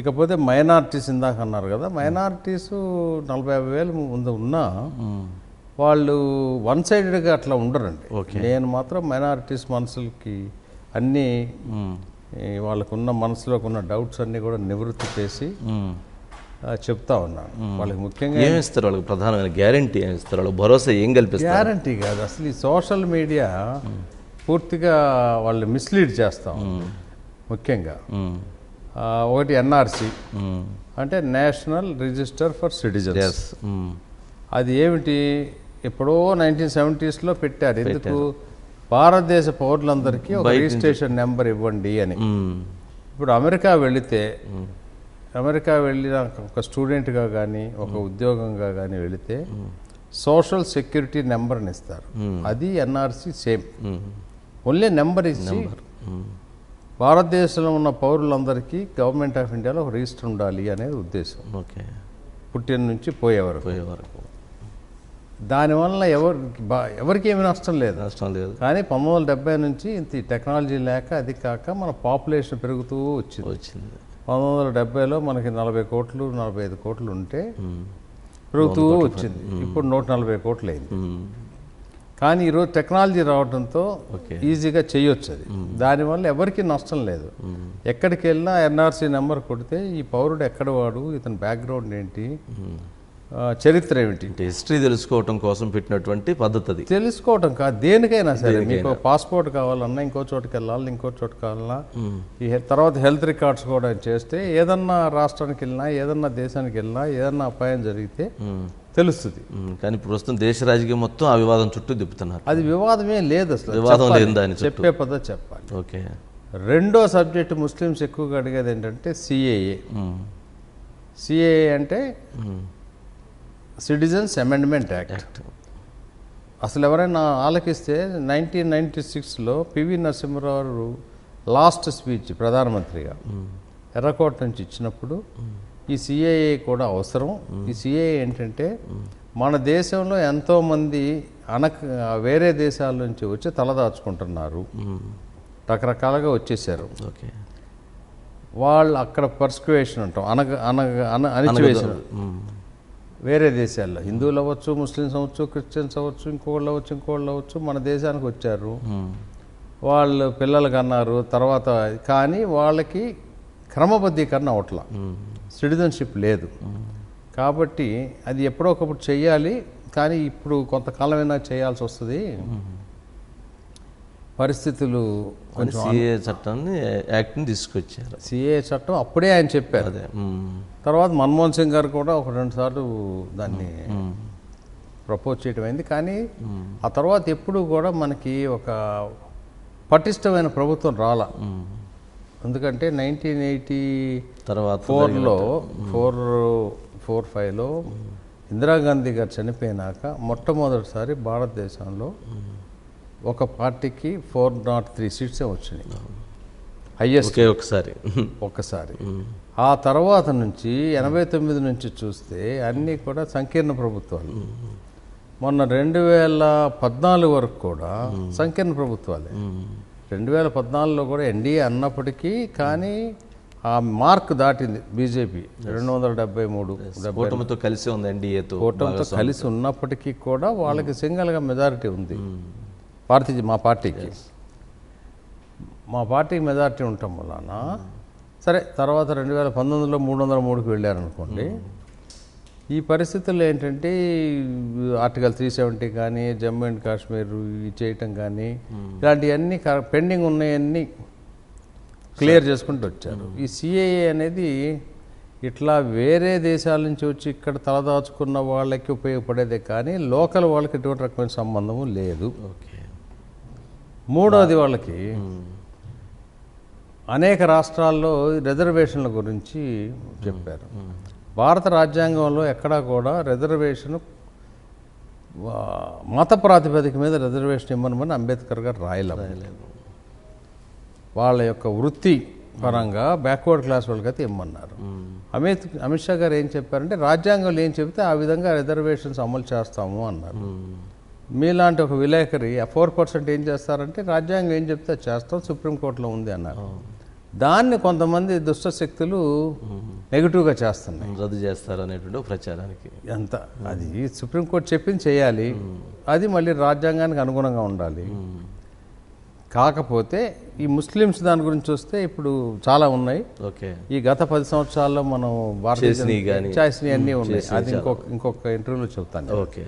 ఇకపోతే మైనారిటీస్ ఇందాక అన్నారు కదా మైనారిటీస్ నలభై యాభై వేలు ముందు ఉన్నా వాళ్ళు వన్ సైడెడ్గా అట్లా ఉండరండి. నేను మాత్రం మైనారిటీస్ మనసులకి అన్నీ వాళ్ళకున్న మనసులోకి ఉన్న డౌట్స్ అన్నీ కూడా నివృత్తి చేసి చెప్తా ఉన్నాను. వాళ్ళకి ముఖ్యంగా ఏమి ఇస్తారు? వాళ్ళకి ప్రధానమైన గ్యారంటీ ఏమి ఇస్తారు? వాళ్ళకి భరోసా ఏం కల్పిస్తారు? గ్యారంటీ కాదు. అసలు ఈ సోషల్ మీడియా పూర్తిగా వాళ్ళు మిస్లీడ్ చేస్తాం ముఖ్యంగా. ఒకటి ఎన్ఆర్సి. అంటే నేషనల్ రిజిస్టర్ ఫర్ సిటిజన్స్. అది ఏమిటి? ఎప్పుడో నైన్టీన్ సెవెంటీస్లో పెట్టారు. ఎందుకు? భారతదేశ పౌరులందరికీ ఒక రిజిస్ట్రేషన్ నెంబర్ ఇవ్వండి అని. ఇప్పుడు అమెరికా వెళితే అమెరికా వెళ్ళిన ఒక స్టూడెంట్గా కానీ ఒక ఉద్యోగంగా కానీ వెళితే సోషల్ సెక్యూరిటీ నెంబర్ని ఇస్తారు. అది ఎన్ఆర్సి సేమ్. ఓన్లీ నెంబర్ ఇచ్చి. భారతదేశంలో ఉన్న పౌరులందరికీ గవర్నమెంట్ ఆఫ్ ఇండియాలో ఒక రిజిస్టర్ ఉండాలి అనేది ఉద్దేశం. ఓకే. పుట్టిన నుంచి పోయే వరకు. పోయే వరకు. దానివల్ల ఎవరికి బా ఎవరికి ఏమీ నష్టం లేదు. నష్టం లేదు. కానీ పంతొమ్మిది వందల డెబ్బై నుంచి ఇంత టెక్నాలజీ లేక అది కాక మన పాపులేషన్ పెరుగుతూ వచ్చింది. వచ్చింది. పంతొమ్మిది వందల డెబ్బైలో మనకి నలభై కోట్లు నలభై ఐదు కోట్లు ఉంటే. పెరుగుతూ వచ్చింది. ఇప్పుడు నూట నలభై కోట్లు అయింది. కానీ ఈరోజు టెక్నాలజీ రావడంతో. ఈజీగా చేయొచ్చు అది. దానివల్ల ఎవరికి నష్టం లేదు. ఎక్కడికి వెళ్ళినా ఎన్ఆర్సీ నెంబర్ కొడితే ఈ పౌరుడు ఎక్కడ వాడు ఇతని బ్యాక్గ్రౌండ్ ఏంటి చరిత్ర ఏమిటి? అంటే హిస్టరీ తెలుసుకోవటం కోసం పెట్టినటువంటి పద్ధతి అది తెలుసుకోవటం కాదు దేనికైనా సరే మీకు పాస్పోర్ట్ కావాలన్నా ఇంకో చోటుకి వెళ్ళాలి ఇంకో చోటుకి కావాలన్నా ఈ తర్వాత హెల్త్ రికార్డ్స్ కూడా చేస్తే ఏదన్నా రాష్ట్రానికి వెళ్ళినా ఏదన్నా దేశానికి వెళ్ళినా ఏదన్నా అపాయం జరిగితే. తెలుస్తుంది. కానీ ప్రస్తుతం దేశ రాజకీయం మొత్తం ఆ వివాదం చుట్టూ తిప్పుతున్నారు అది వివాదమే లేదు అసలు వివాదం చెప్పాలి. లేదు దాని చుట్టూ. చెప్పే పద్ధతి చెప్పాలి ఓకే రెండో సబ్జెక్ట్ ముస్లిమ్స్ ఎక్కువగా అడిగేది ఏంటంటే సిఏఏ. సిఏఏ అంటే. సిటిజన్స్ అమెండ్మెంట్ యాక్ట్ అసలు ఎవరైనా ఆలకిస్తే నైన్టీన్ నైన్టీ సిక్స్లో పివి నరసింహరావు లాస్ట్ స్పీచ్ ప్రధానమంత్రిగా ఎర్రకోట నుంచి ఇచ్చినప్పుడు ఈ సిఏఏ కూడా అవసరం ఈ సిఏఏ ఏంటంటే మన దేశంలో ఎంతోమంది అనక వేరే దేశాల నుంచి వచ్చి తలదాచుకుంటున్నారు. రకరకాలుగా వచ్చేసారు ఓకే వాళ్ళు అక్కడ పర్స్క్యుయేషన్ అంటాం అనగ అనగ అన అణిచివేసిన. వేరే దేశాల్లో హిందువులు అవ్వచ్చు ముస్లిమ్స్ అవ్వచ్చు క్రిస్టియన్స్ అవ్వచ్చు ఇంకోళ్ళు అవ్వచ్చు ఇంకోళ్ళు అవ్వచ్చు మన దేశానికి వచ్చారు. వాళ్ళు పిల్లలకి అన్నారు తర్వాత కానీ వాళ్ళకి క్రమబద్ధీకరణ అవట్ల. సిటిజన్షిప్ లేదు. కాబట్టి అది ఎప్పుడో ఒకప్పుడు చెయ్యాలి కానీ ఇప్పుడు కొంతకాలమైనా చేయాల్సి వస్తుంది. పరిస్థితులు సిఏ చట్టాన్ని యాక్ట్ని తీసుకొచ్చారు. సిఏ చట్టం అప్పుడే ఆయన చెప్పారు. అదే. తర్వాత మన్మోహన్ సింగ్ గారు కూడా ఒక రెండు సార్లు దాన్ని. ప్రపోజ్ చేయడం అయింది. కానీ ఆ తర్వాత ఎప్పుడు కూడా మనకి ఒక పటిష్టమైన ప్రభుత్వం రాలా. ఎందుకంటే నైన్టీన్ ఎయిటీ తర్వాత ఫోర్లో ఫోర్ ఫోర్ ఫైవ్లో ఇందిరాగాంధీ గారు చనిపోయినాక మొట్టమొదటిసారి భారతదేశంలో ఒక పార్టీకి ఫోర్ నాట్ త్రీ సీట్సే వచ్చినాయి. హయ్యెస్ట్ ఒకే ఒకసారి. ఒక్కసారి. ఆ తర్వాత నుంచి ఎనభై తొమ్మిది నుంచి చూస్తే అన్నీ కూడా సంకీర్ణ ప్రభుత్వాలు. మొన్న రెండు వేల పద్నాలుగు వరకు కూడా సంకీర్ణ ప్రభుత్వాలే. రెండు వేల పద్నాలుగులో కూడా ఎన్డీఏ అన్నప్పటికీ కానీ ఆ మార్క్ దాటింది బీజేపీ. రెండు వందల డెబ్బై మూడు కూటమితో కలిసి ఉంది ఎన్డీఏతో కూటమితో కలిసి ఉన్నప్పటికీ కూడా వాళ్ళకి సింగల్గా మెజారిటీ ఉంది. భారతీయ మా పార్టీకి. మా పార్టీకి మెజారిటీ ఉండటం వలన సరే తర్వాత రెండు వేల పంతొమ్మిదిలో మూడు వందల మూడుకి వెళ్ళారనుకోండి. ఈ పరిస్థితుల్లో ఏంటంటే ఆర్టికల్ త్రీ సెవెంటీ కానీ జమ్మూ అండ్ కాశ్మీర్ ఇవి చేయటం కానీ ఇలాంటివన్నీ పెండింగ్ ఉన్నాయన్నీ క్లియర్ చేసుకుంటూ వచ్చారు. ఈ సిఏఏ అనేది ఇట్లా వేరే దేశాల నుంచి వచ్చి ఇక్కడ తలదాచుకున్న వాళ్ళకి ఉపయోగపడేదే కానీ లోకల్ వాళ్ళకి ఎటువంటి రకమైన సంబంధము లేదు. ఓకే. మూడోది వాళ్ళకి అనేక రాష్ట్రాల్లో రిజర్వేషన్ల గురించి చెప్పారు. భారత రాజ్యాంగంలో ఎక్కడా కూడా రిజర్వేషన్ మత ప్రాతిపదిక మీద రిజర్వేషన్ ఇవ్వనమని అంబేద్కర్ గారు రాయలేదు. వాళ్ళ యొక్క వృత్తి పరంగా బ్యాక్వర్డ్ క్లాస్ వాళ్ళకైతే ఇమ్మన్నారు. అమిత్ అమిత్ షా గారు ఏం చెప్పారంటే రాజ్యాంగంలో ఏం చెబితే ఆ విధంగా రిజర్వేషన్స్ అమలు చేస్తాము అన్నారు. మీలాంటి ఒక విలేకరి ఆ ఫోర్ పర్సెంట్ ఏం చేస్తారంటే రాజ్యాంగం ఏం చెప్తే చేస్తాం సుప్రీంకోర్టులో ఉంది అన్నారు. దాన్ని కొంతమంది దుష్ట శక్తులు నెగిటివ్గా చేస్తున్నాయి. రద్దు చేస్తారు అనేటువంటి ప్రచారానికి. ఎంత? అది సుప్రీంకోర్టు చెప్పింది చేయాలి. అది మళ్ళీ రాజ్యాంగానికి అనుగుణంగా ఉండాలి. కాకపోతే ఈ ముస్లిమ్స్ దాని గురించి చూస్తే ఇప్పుడు చాలా ఉన్నాయి. ఓకే. ఈ గత పది సంవత్సరాల్లో మనం గానీ, చేసినవి అన్నీ ఉన్నాయి. అది ఇంకొక ఇంకొక ఇంటర్వ్యూలో చెప్తాను. ఓకే.